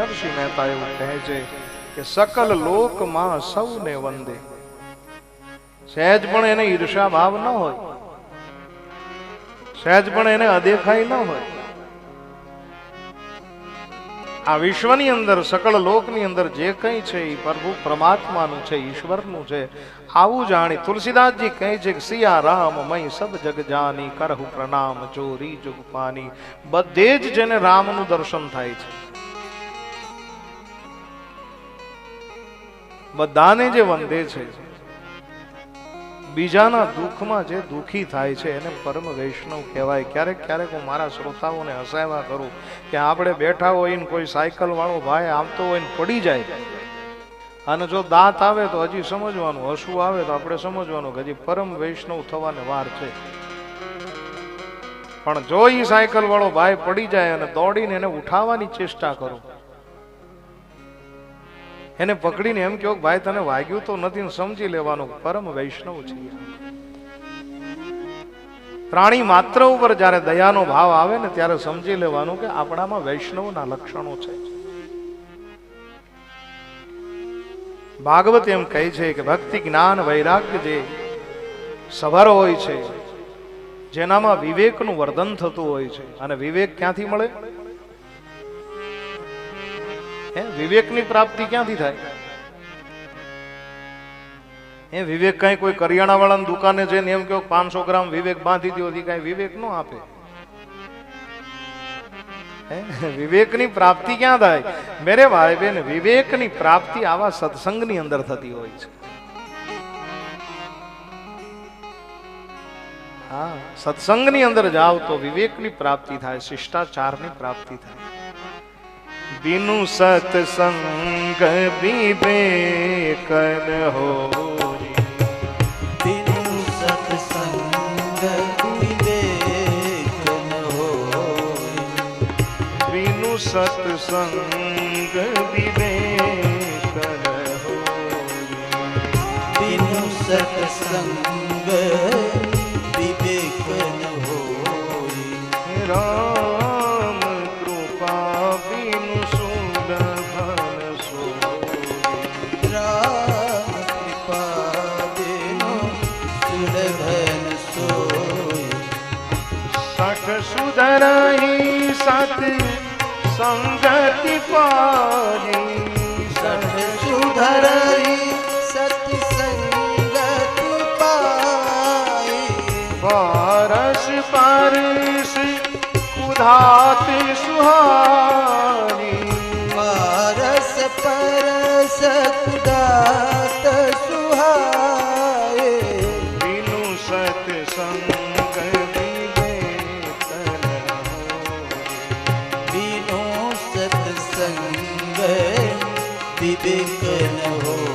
નરસિંહ મહેતા એવું કહે છે કે સકલ લોકમાં સૌને વંદે. સહેજ પણ એને ઈર્ષા ભાવ ન હોય. સહેજ પણ એને અદેખાઈ ન હોય. આ વિશ્વની અંદર સકળ લોકની અંદર જે કંઈ છે એ પ્રભુ પરમાત્માનું છે, ઈશ્વરનું છે, આવું જાણી તુલસીદાસજી કહે છે કે, સિયા રામ મય સબ જગ જાની, કરહુ પ્રણામ ચોરી જુગપાની બધે જ જેને રામનું દર્શન થાય છે. બધાને જે વંદે છે, બીજાના દુઃખમાં જે દુઃખી થાય છે, એને પરમ વૈષ્ણવ કહેવાય. ક્યારેક ક્યારેક હું મારા શ્રોતાઓને હસાવ્યા કરું કે આપણે બેઠા હોય ને કોઈ સાયકલ વાળો ભાઈ આવતો હોય ને પડી જાય. અને જો દાંત આવે તો હજી સમજવાનું, હસવું આવે તો આપણે સમજવાનું કે હજી પરમ વૈષ્ણવ થવાને વાર છે. પણ જો એ સાયકલ વાળો ભાઈ પડી જાય અને દોડીને એને ઉઠાવવાની ચેષ્ટા કરું એને પકડીને એમ કહો ભાઈ, તને વાગ્યું તો નથી સમજી લેવાનું. પરમ વૈષ્ણવ છે. પ્રાણી માત્ર ઉપર જ્યારે દયાનો ભાવ આવે ને ત્યારે સમજી લેવાનું કે આપણામાં વૈષ્ણવના લક્ષણો છે. ભાગવત એમ કહે છે કે ભક્તિ, જ્ઞાન, વૈરાગ્ય જે સભર હોય છે, જેનામાં વિવેકનું વર્ધન થતું હોય છે. અને વિવેક ક્યાંથી મળે? હે, વિવેકની પ્રાપ્તિ ક્યાંથી થાય? એ વિવેક કઈ કોઈ કરિયાણા વાળાની દુકાને જઈને એમ કહો પાંચસો ગ્રામ વિવેક બાંધી દો કઈ વિવેક ન આપે. હે? વિવેકની પ્રાપ્તિ ક્યાં થાય? મેરે ભાઈ બેન, વિવેકની પ્રાપ્તિ આવા સત્સંગની અંદર થતી હોય છે. હા, સત્સંગની અંદર જાઓ તો વિવેકની પ્રાપ્તિ થાય, શિષ્ટાચારની પ્રાપ્તિ થાય. बिनु सत्संग विवेकन हो बिनु सत्संग विवेकन होय। बिनु सत्संग विवेकन हो बिनु सत्संग विवेकन होय। राम सुधरही सत संगति पारी सठ सुधरई सत्संगति पाई पारस पारस उधात सुहारी विवेकन होय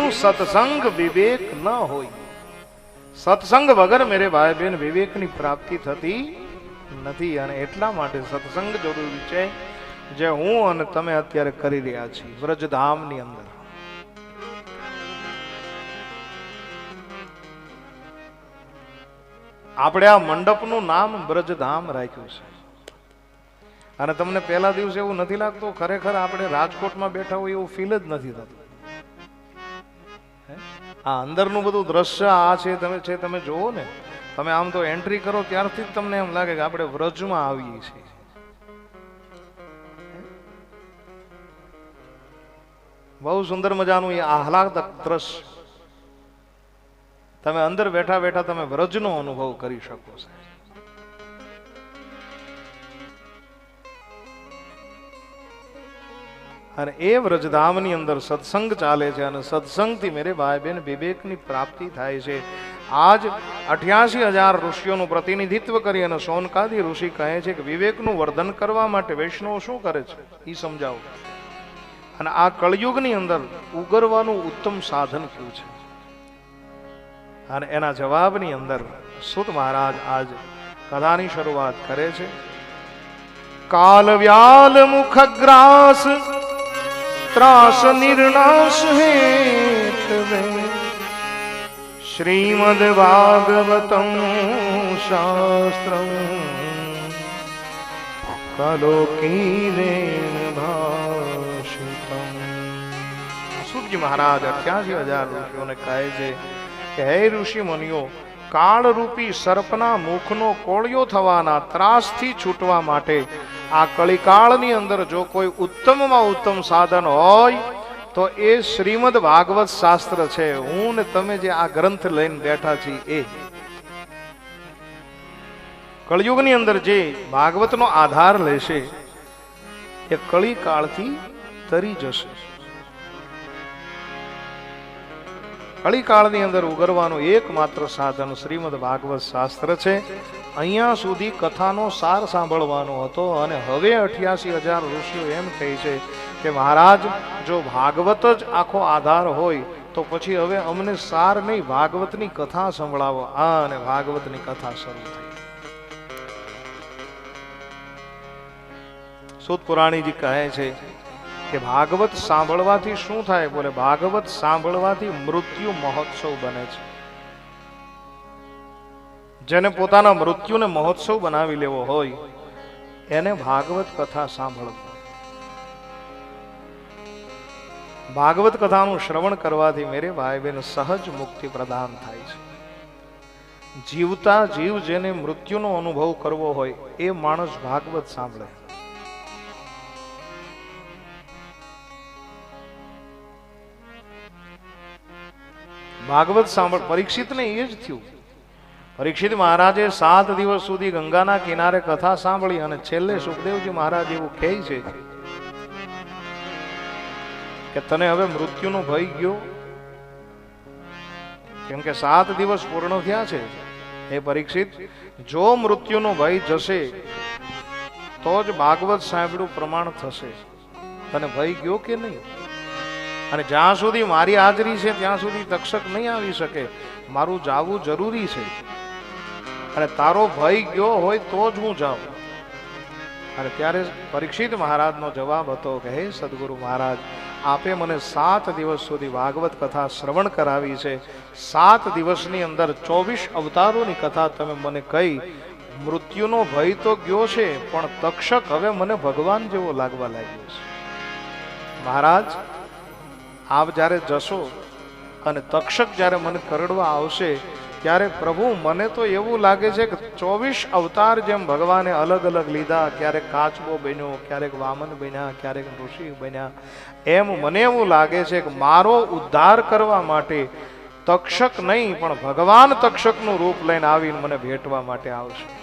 જેનું સત્સંગ વિવેક ન હોય. સત્સંગ વગર મેરે ભાઈ બહેન વિવેકની પ્રાપ્તિ થતી નથી અને એટલા માટે સત્સંગ જરૂરી છે જે હું અને તમે અત્યારે કરી રહ્યા છીએ, વ્રજધામની અંદર. આપણે આ મંડપનું નામ બ્રજધામ રાખ્યું છે. અને તમને પહેલા દિવસે એવું નથી લાગતું? ખરેખર આપણે રાજકોટમાં બેઠા હોય એવું ફીલ જ નથી થતું. આ અંદરનું બધું દ્રશ્ય આ છે, તમે છે, તમે જુઓ ને, તમે આમ તો એન્ટ્રી કરો ત્યારથી જ તમને એમ લાગે કે આપણે વ્રજમાં આવીએ છીએ. બહુ સુંદર મજાનું એ આહલાદક દ્રશ્ય. તમે અંદર બેઠા બેઠા તમે વ્રજનો અનુભવ કરી શકો છો. અને એ વ્રજધામની અંદર સત્સંગ ચાલે છે અને સત્સંગથી મેરે ભાઈ બહેન વિવેકની પ્રાપ્તિ થાય છે. આજ અઠ્યાસી હજાર ઋષિઓનું પ્રતિનિધિત્વ કરી અને સોનકાદી ઋષિ કહે છે કે વિવેકનું વર્ધન કરવા માટે વૈષ્ણવો શું કરે છે? એ સમજાવો. અને આ કળયુગની અંદર ઉગરવાનું ઉત્તમ સાધન કયું છે? અને એના જવાબની અંદર સુત મહારાજ આજ કથાની શરૂઆત કરે છે. કાલ વ્યાલ મુખગ્રાસ ત્રાસ નિર્નાશ હેતવે. શ્રીમદ ભાગવતમ શાસ્ત્રમ. કલોકીરેણ ભાષિતમ. સુરજી મહારાજ અઠ્યાસી હજાર ઋષિઓને કહે છે કે, હે ઋષિ મુનિઓ, કાળરૂપી સર્પના મુખનો કોળિયો થવાના ત્રાસથી છૂટવા માટે આ કળિકાળની અંદર જો કોઈ ઉત્તમમાં ઉત્તમ સાધન હોય, તો એ શ્રીમદ ભાગવત શાસ્ત્ર છે. હું ને તમે જે આ ગ્રંથ લઈને બેઠા છીએ, એ. કળયુગની અંદર જે ભાગવતનો આધાર લેશે, એ કળિકાળથી તરી જશે. કળિકાળની અંદર ઉગરવાનું એકમાત્ર સાધન શ્રીમદ ભાગવત શાસ્ત્ર છે. અહીંયા સુધી કથાનો સાર સાંભળવાનો હતો અને હવે અઠ્યાસી હજાર ઋષિઓ એમ કહે છે કે મહારાજ, જો ભાગવત જ આખો આધાર હોય, તો પછી હવે અમને સાર નહીં, ભાગવતની કથા સંભળાવો. આ અને ભાગવતની કથા શરૂ થઈ. સુત પુરાણીજી કહે છે કે ભાગવત સાંભળવાથી શું થાય? બોલે, ભાગવત સાંભળવાથી મૃત્યુ મહોત્સવ બને છે. જેને પોતાના મૃત્યુને મહોત્સવ બનાવી લેવો હોય, એને ભાગવત કથા સાંભળવું ભાગવત કથાનું શ્રવણ કરવાથી મેરે ભાઈ બહેન સહજ મુક્તિ પ્રદાન થાય છે. જીવતા જીવ જેને મૃત્યુનો અનુભવ કરવો હોય, એ માણસ ભાગવત સાંભળે. ભાગવત સાંભળ, પરીક્ષિતને એ જ થયું. પરીક્ષિત મહારાજે સાત દિવસ સુધી ગંગાના કિનારે કથા સાંભળી અને છેલ્લે સુખદેવજી મહારાજ એવું કહે છે કે તને હવે મૃત્યુનો ભય ગયો? કેમ કે સાત દિવસ પૂર્ણ થયા છે. એ પરીક્ષિત, જો મૃત્યુનો ભય જશે, તો જ ભાગવત સાંભળ્યું પ્રમાણ થશે. તને ભય ગયો કે નહીં? અને જ્યાં સુધી મારી હાજરી છે, ત્યાં સુધી તક્ષક નહીં આવી શકે. મારું જાવું જરૂરી છે. અને તારો ભય ગયો હોય તો જ હું જાઉં. અને ત્યારે પરીક્ષિત મહારાજનો જવાબ હતો કે, હે સદગુરુ મહારાજ, આપે મને સાત દિવસ સુધી ભાગવત કથા શ્રવણ કરાવી છે. સાત દિવસની અંદર ચોવીસ અવતારોની કથા તમે મને કહી, મૃત્યુનો ભય તો ગયો છે, પણ તક્ષક હવે મને ભગવાન જેવો લાગવા લાગ્યો છે. મહારાજ, આપ જ્યારે જશો અને તક્ષક જ્યારે મને કરડવા આવશે ત્યારે પ્રભુ, મને તો એવું લાગે છે કે ચોવીસ અવતાર જેમ ભગવાને અલગ અલગ લીધા, ક્યારેક કાચબો બન્યો, ક્યારેક વામન બન્યા, ક્યારેક ઋષિ બન્યા. એમ મને એવું લાગે છે કે મારો ઉદ્ધાર કરવા માટે તક્ષક નહીં, પણ ભગવાન તક્ષકનું રૂપ લઈને આવીને મને ભેટવા માટે આવશે.